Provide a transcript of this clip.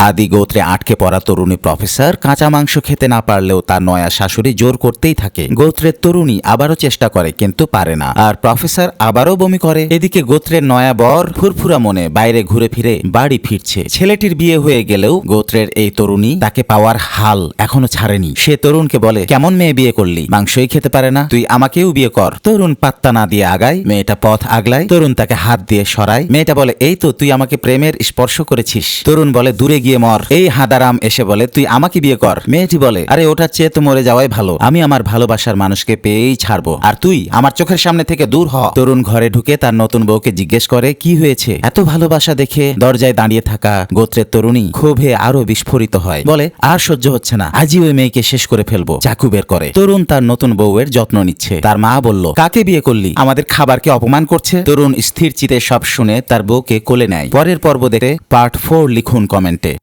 আদি গোত্রে আটকে পড়া তরুণী প্রফেসর কাঁচা মাংস খেতে না পারলেও তার নয়া শাশুড়ি জোর করতেই থাকে। গোত্রের তরুণী আবারও চেষ্টা করে, কিন্তু পারে না। আর প্রফেসর আবারও বমি করে। এদিকে গোত্রের নয়া বর ফুরফুরা মনে বাইরে ঘুরে ফিরে বাড়ি ফিরছে। ছেলেটির বিয়ে হয়ে গেলেও গোত্রের এই তরুণী তাকে পাওয়ার হাল এখনও ছাড়েনি। সে তরুণকে বলে, কেমন মেয়ে বিয়ে করলি? মাংসই খেতে পারে না। তুই আমাকেও বিয়ে কর। তরুণ পাত্তা না দিয়ে আগায়, মেয়েটা পথ আগলায়। তরুণ তাকে হাত দিয়ে সরায়। মেয়েটা বলে, এই তো, তুই আমাকে প্রেমের স্পর্শ করেছিস। তরুণ বলে, দূরে গিয়ে মর। এই হাদারাম এসে বলে, তুই আমাকে বিয়ে কর। মেয়েটি বলে, আরে, ওটার চেয়ে তো মরে যাওয়াই ভালো। আমি আমার ভালোবাসার মানুষকে পেয়েই ছাড়বো। আর তুই আমার চোখের সামনে থেকে দূর হ। তরুণ ঘরে ঢুকে তার নতুন বউকে জিজ্ঞেস করে, কি হয়েছে? এত ভালোবাসা দেখে দরজায় দাঁড়িয়ে থাকা গোত্রের তরুণী ক্ষোভে আরও বিস্ফোরিত হয়। বলে, আর সহ্য হচ্ছে না। আজই ওই মেয়েকে শেষ করে ফেলব। চাকু বের করে। তরুণ তার নতুন বউয়ের যত্ন নিচ্ছে। তার মা বলল, কাকে বিয়ে করলি? আমাদের খাবারকে অপমান করছে? তরুণ স্থির চিতে সব শুনে তার বউকে কোলে নেয়। পরের পর্ব দেখে পার্ট ফোর লিখুন কমেন্টে।